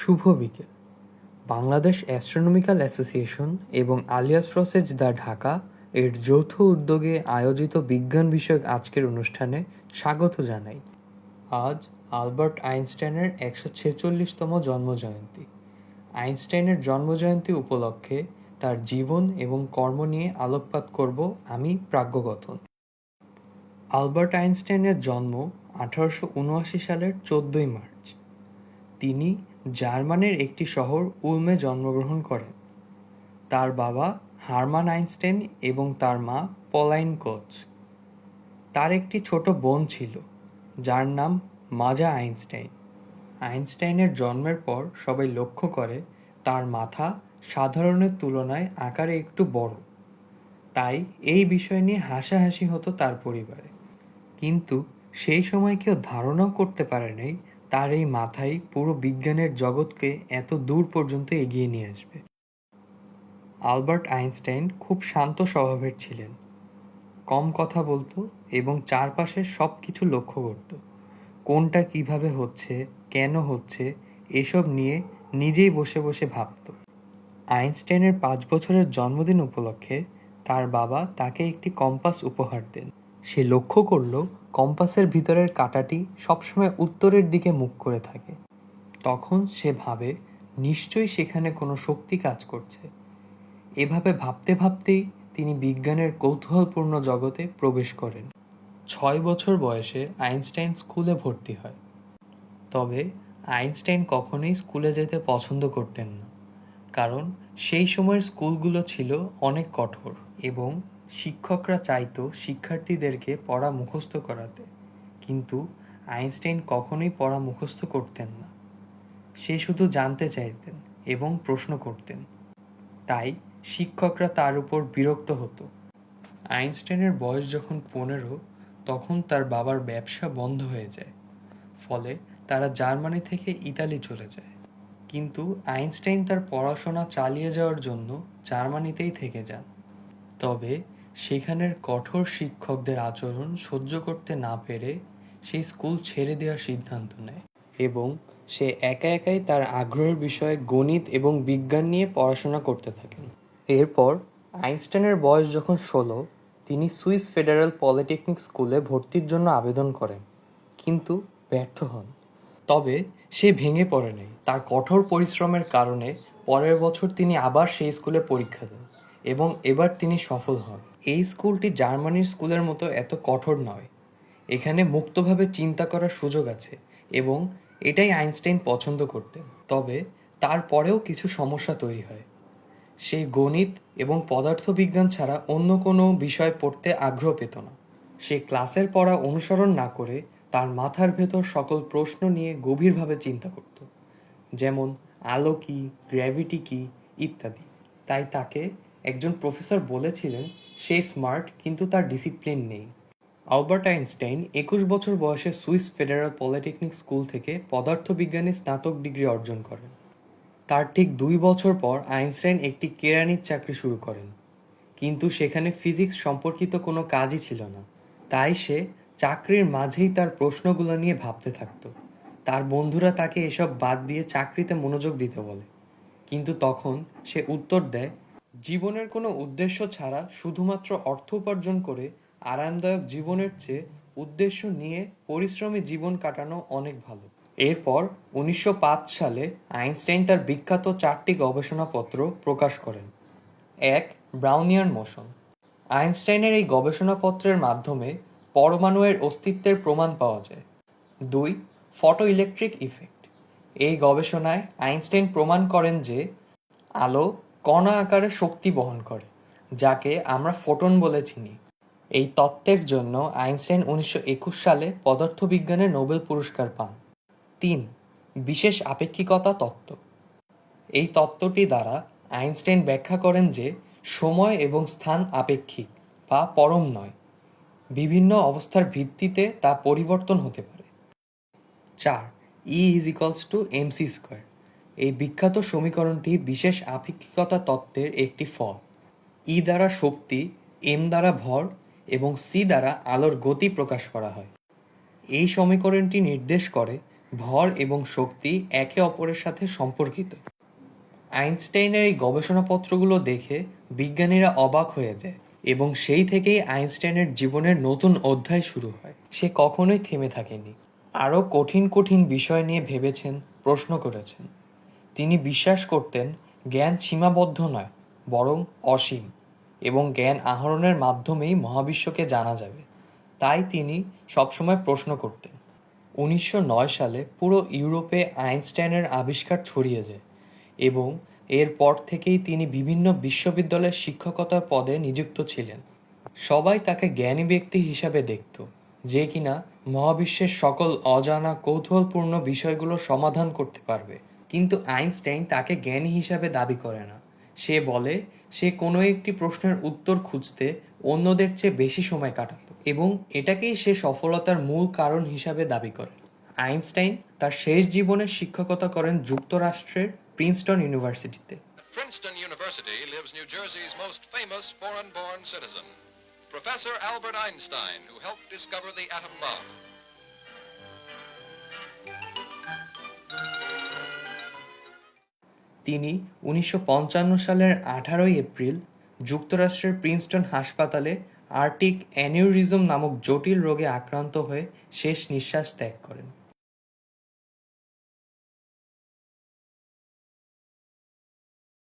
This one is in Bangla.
শুভ বিকেল। বাংলাদেশ অ্যাস্ট্রোনমিক্যাল অ্যাসোসিয়েশন এবং আলিয়াস রসেজ দ্য ঢাকা এর যৌথ উদ্যোগে আয়োজিত বিজ্ঞান বিষয়ক আজকের অনুষ্ঠানে স্বাগত জানাই। আজ আলবার্ট আইনস্টাইনের একশো ছেচল্লিশতম জন্মজয়ন্তী। আইনস্টাইনের জন্মজয়ন্তী উপলক্ষে তার জীবন এবং কর্ম নিয়ে আলোকপাত করব আমি প্রাজ্ঞগথন। আলবার্ট আইনস্টাইনের জন্ম আঠারোশো উনআশি সালের চোদ্দই মার্চ। তিনি জার্মানির একটি শহর উলমে জন্মগ্রহণ করেন তার বাবা হারমান আইনস্টাইন এবং তার মা পলাইন কোচ। তার একটি ছোট বোন ছিল, যার নাম মাজা আইনস্টাইন। আইনস্টাইনের জন্মের পর সবাই লক্ষ্য করে তার মাথা সাধারণের তুলনায় আকারে একটু বড়। তাই এই বিষয় নিয়ে হাসাহাসি হতো তার পরিবারে। কিন্তু সেই সময় কেউ ধারণাও করতে পারে নাই তার এই মাথায় পুরো বিজ্ঞানের জগৎকে এত দূর পর্যন্ত এগিয়ে নিয়ে আসবে। আলবার্ট আইনস্টাইন খুব শান্ত স্বভাবের ছিলেন। কম কথা বলতো এবং চারপাশের সব কিছু লক্ষ্য করত। কোনটা কীভাবে হচ্ছে, কেন হচ্ছে, এসব নিয়ে নিজেই বসে বসে ভাবত। আইনস্টাইনের পাঁচ বছরের জন্মদিন উপলক্ষে তার বাবা তাকে একটি কম্পাস উপহার দেন। সে লক্ষ্য করল কম্পাসের ভিতরের কাঁটাটি সবসময় উত্তরের দিকে মুখ করে থাকে। তখন সে ভাবে, নিশ্চয়ই সেখানে কোনো শক্তি কাজ করছে। এভাবে ভাবতে ভাবতেই তিনি বিজ্ঞানের কৌতূহলপূর্ণ জগতে প্রবেশ করেন। ছয় বছর বয়সে আইনস্টাইন স্কুলে ভর্তি হয়। তবে আইনস্টাইন কখনোই স্কুলে যেতে পছন্দ করতেন না। কারণ সেই সময়ের স্কুলগুলো ছিল অনেক কঠোর এবং শিক্ষকরা চাইতো শিক্ষার্থীদেরকে পড়া মুখস্থ করাতে। কিন্তু আইনস্টাইন কখনোই পড়া মুখস্থ করতেন না। সে শুধু জানতে চাইতেন এবং প্রশ্ন করতেন। তাই শিক্ষকরা তার উপর বিরক্ত হতো। আইনস্টাইনের বয়স যখন পনেরো, তখন তার বাবার ব্যবসা বন্ধ হয়ে যায়। ফলে তারা জার্মানি থেকে ইতালি চলে যায়। কিন্তু আইনস্টাইন তার পড়াশোনা চালিয়ে যাওয়ার জন্য জার্মানিতেই থেকে যান। তবে সেখানের কঠোর শিক্ষকদের আচরণ সহ্য করতে না পেরে সেই স্কুল ছেড়ে দেওয়ার সিদ্ধান্ত নেয় এবং সে একা একাই তার আগ্রহের বিষয়ে গণিত এবং বিজ্ঞান নিয়ে পড়াশোনা করতে থাকেন। এরপর আইনস্টাইনের বয়স যখন ষোলো, তিনি সুইস ফেডারেল পলিটেকনিক স্কুলে ভর্তির জন্য আবেদন করেন, কিন্তু ব্যর্থ হন। তবে সে ভেঙে পড়েনি তার কঠোর পরিশ্রমের কারণে পরের বছর তিনি আবার সেই স্কুলে পরীক্ষা দেন এবং এবার তিনি সফল হন। এই স্কুলটি জার্মানির স্কুলের মতো এত কঠোর নয়। এখানে মুক্তভাবে চিন্তা করার সুযোগ আছে এবং এটাই আইনস্টাইন পছন্দ করতেন। তবে তারপরেও কিছু সমস্যা তৈরি হয়। সেই গণিত এবং পদার্থবিজ্ঞান ছাড়া অন্য কোনো বিষয় পড়তে আগ্রহ পেত না। সে ক্লাসের পড়া অনুসরণ না করে তার মাথার ভেতর সকল প্রশ্ন নিয়ে গভীরভাবে চিন্তা করত, যেমন আলো কি গ্র্যাভিটি কি, ইত্যাদি। তাই তাকে একজন প্রফেসর বলেছিলেন সে স্মার্ট কিন্তু তার ডিসিপ্লিন নেই। আলবার্ট আইনস্টাইন একুশ বছর বয়সে সুইস ফেডারেল পলিটেকনিক স্কুল থেকে পদার্থবিজ্ঞানে স্নাতক ডিগ্রি অর্জন করেন। তার ঠিক দুই বছর পর আইনস্টাইন একটি কেরানির চাকরি শুরু করেন। কিন্তু সেখানে ফিজিক্স সম্পর্কিত কোনো কাজই ছিল না। তাই সে চাকরির মাঝেই তার প্রশ্নগুলো নিয়ে ভাবতে থাকত। তার বন্ধুরা তাকে এসব বাদ দিয়ে চাকরিতে মনোযোগ দিতে বলে। কিন্তু তখন সে উত্তর দেয় জীবনের কোনো উদ্দেশ্য ছাড়া শুধুমাত্র অর্থ উপার্জন করে আরামদায়ক জীবনের চেয়ে উদ্দেশ্য নিয়ে পরিশ্রমী জীবন কাটানো অনেক ভালো। এরপর উনিশশো পাঁচ সালে আইনস্টাইন তার বিখ্যাত চারটি গবেষণাপত্র প্রকাশ করেন। এক, ব্রাউনিয়ান মোশন। আইনস্টাইনের এই গবেষণাপত্রের মাধ্যমে পরমাণুয়ের অস্তিত্বের প্রমাণ পাওয়া যায়। দুই ফটো ইলেকট্রিক ইফেক্ট। এই গবেষণায় আইনস্টাইন প্রমাণ করেন যে আলো কণা আকারে শক্তি বহন করে, যাকে আমরা ফোটন বলে চিনি। এই তত্ত্বের জন্য আইনস্টাইন উনিশশো একুশ সালে পদার্থবিজ্ঞানে নোবেল পুরস্কার পান। তিন, বিশেষ আপেক্ষিকতা তত্ত্ব। এই তত্ত্বটি দ্বারা আইনস্টাইন ব্যাখ্যা করেন যে সময় এবং স্থান আপেক্ষিক বা পরম নয়। বিভিন্ন অবস্থার ভিত্তিতে তা পরিবর্তন হতে পারে। চার E is equals to MC square এই বিখ্যাত সমীকরণটি বিশেষ আপেক্ষিকতা তত্ত্বের একটি ফল। ই দ্বারা শক্তি, এম দ্বারা ভর এবং সি দ্বারা আলোর গতি প্রকাশ করা হয়। এই সমীকরণটি নির্দেশ করে ভর এবং শক্তি একে অপরের সাথে সম্পর্কিত। আইনস্টাইনের এই গবেষণাপত্রগুলো দেখে বিজ্ঞানীরা অবাক হয়ে যায় এবং সেই থেকেই আইনস্টাইনের জীবনের নতুন অধ্যায় শুরু হয়। সে কখনোই থেমে থাকেনি। আরও কঠিন কঠিন বিষয় নিয়ে ভেবেছেন, প্রশ্ন করেছেন। তিনি বিশ্বাস করতেন জ্ঞান সীমাবদ্ধ নয়, বরং অসীম, এবং জ্ঞান আহরণের মাধ্যমেই মহাবিশ্বকে জানা যাবে। তাই তিনি সবসময় প্রশ্ন করতেন, উনিশশো নয় সালে পুরো ইউরোপে আইনস্টাইনের আবিষ্কার ছড়িয়ে যায়, এবং এরপর থেকেই তিনি বিভিন্ন বিশ্ববিদ্যালয়ের শিক্ষকতার পদে নিযুক্ত ছিলেন। সবাই তাকে জ্ঞানী ব্যক্তি হিসাবে দেখত, যে কিনা মহাবিশ্বের সকল অজানা কৌতূহলপূর্ণ বিষয়গুলো সমাধান করতে পারবে। কিন্তু আইনস্টাইন তাকে জ্ঞানী হিসাবে দাবি করে না। সে বলে সে কোনো একটি প্রশ্নের উত্তর খুঁজতে অন্যদের চেয়ে বেশি সময় কাটাতো এবং এটাকেই সে সফলতার মূল কারণ হিসাবে দাবি করে। আইনস্টাইন তার শেষ জীবনে শিক্ষকতা করেন যুক্তরাষ্ট্রের প্রিন্সটন ইউনিভার্সিটিতে। Princeton University lives New Jersey's most famous foreign born citizen, Professor Albert Einstein, who helped discover the atom bomb. তিনি উনিশশো পঞ্চান্ন সালের আঠারোই এপ্রিল যুক্তরাষ্ট্রের প্রিন্সটন হাসপাতালে আর্টিক অ্যানিউরিজম নামক জটিল রোগে আক্রান্ত হয়ে শেষ নিঃশ্বাস ত্যাগ করেন।